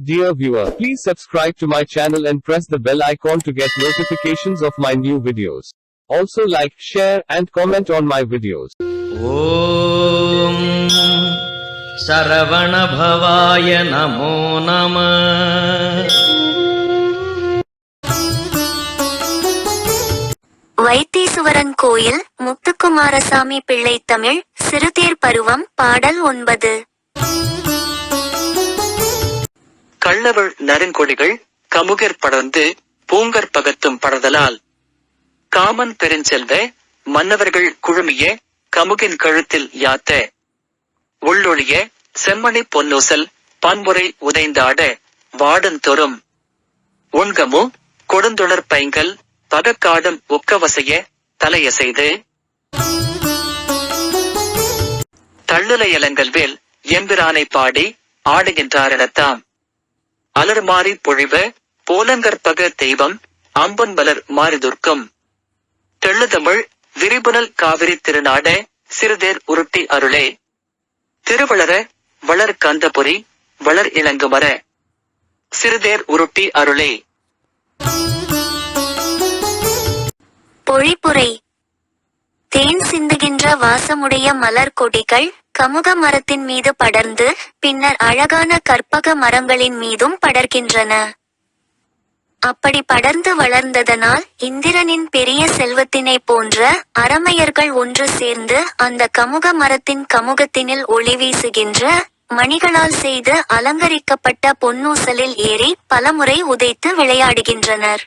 Dear viewer, please subscribe to my channel and press the bell icon to get notifications of my new videos. Also like, share and comment on my videos. Om ஓம் சரவணபவாய நமோ நம வைத்தீசுவரன் கோயில் முத்துக்குமாரசாமி பிள்ளை தமிழ் சிறுதேர் பருவம் பாடல் ஒன்பது கள்ளவள் நறுங்கொடிகள் கமுகர் படர்ந்து பூங்கற் பகத்தும் படதலால் common பெருஞ்செல்வ மன்னவர்கள் குழுமிய கமுகின் கழுத்தில் யாத்த. உள்ளொழிய செம்மணி பொன்னூசல் பன்முறை உதைந்தாட வாடன் தொறும். உண்கமு கொடுந்தொடர் பைங்கல் பகக்காடும் உக்கவசைய தலையசைது. தள்ளுலையலங்கள் வேல் எம்பிரானை பாடி ஆடுகின்றாரெனத்தாம் அலர்மாறி பொழிவ போலங்கற்பக தெய்வம் Amphan மலர் மாறிதுர்க்கும் தெள்ளுதமிழ் விரிபுனல் காவிரி திருநாட சிறுதேர் உருட்டி அருளே. திருவளர வளர் கந்தபுரி வளர் இளங்குமர சிறுதேர் உருட்டி அருளே. பொழிப்புரை. தேன் சிந்துகின்ற வாசமுடைய மலர் கொடிகள் கமுக மரத்தின் மீது படர்ந்து பின்னர் அழகான கற்பக மரங்களின் மீதும் படர்கின்றன. அப்படி படர்ந்து வளர்ந்ததனால் இந்திரனின் பெரிய செல்வத்தினை போன்ற அரமையர்கள் ஒன்று சேர்ந்து அந்த கமுக மரத்தின் கமுகத்தினில் ஒளி வீசுகின்ற மணிகளால் செய்து அலங்கரிக்கப்பட்ட பொன்னூசலில் ஏறி பலமுறை உதைத்து விளையாடுகின்றனர்.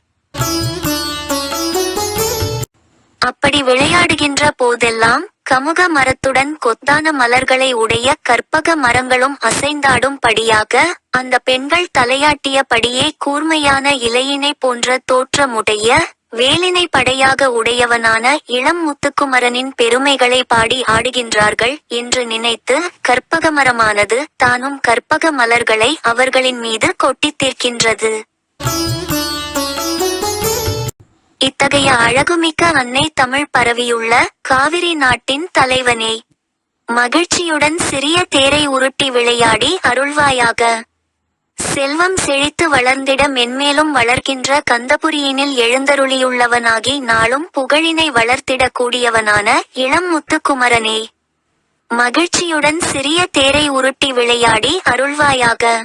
அப்படி விளையாடுகின்ற போதெல்லாம் கமுக மரத்துடன் கொத்தான மலர்களை உடைய கற்பக மரங்களும் அசைந்தாடும் படியாக அந்த பெண்கள் தலையாட்டிய படியே கூர்மையான இலையினை போன்ற தோற்றமுடைய வேலினை படையாக உடையவனான இளம் முத்துக்குமரனின் பெருமைகளை பாடி ஆடுகின்றார்கள் என்று நினைத்து கற்பக மரமானது தானும் கற்பக மலர்களை அவர்களின் மீது கொட்டித் தீர்க்கின்றது. இத்தகைய அழகுமிக்க அன்னை தமிழ் பரவியுள்ள காவிரி நாட்டின் தலைவனே. மகிழ்ச்சியுடன் சிறிய தேரை உருட்டி விளையாடி அருள்வாயாக. செல்வம் செழித்து வளர்ந்திட மென்மேலும் வளர்கின்ற கந்தபுரியினில் எழுந்தருளியுள்ளவனாகி நாளும் புகழினை வளர்த்திட கூடியவனான இளம் முத்துக்குமரனே. மகிழ்ச்சியுடன் சிறிய தேரை உருட்டி விளையாடி அருள்வாயாக.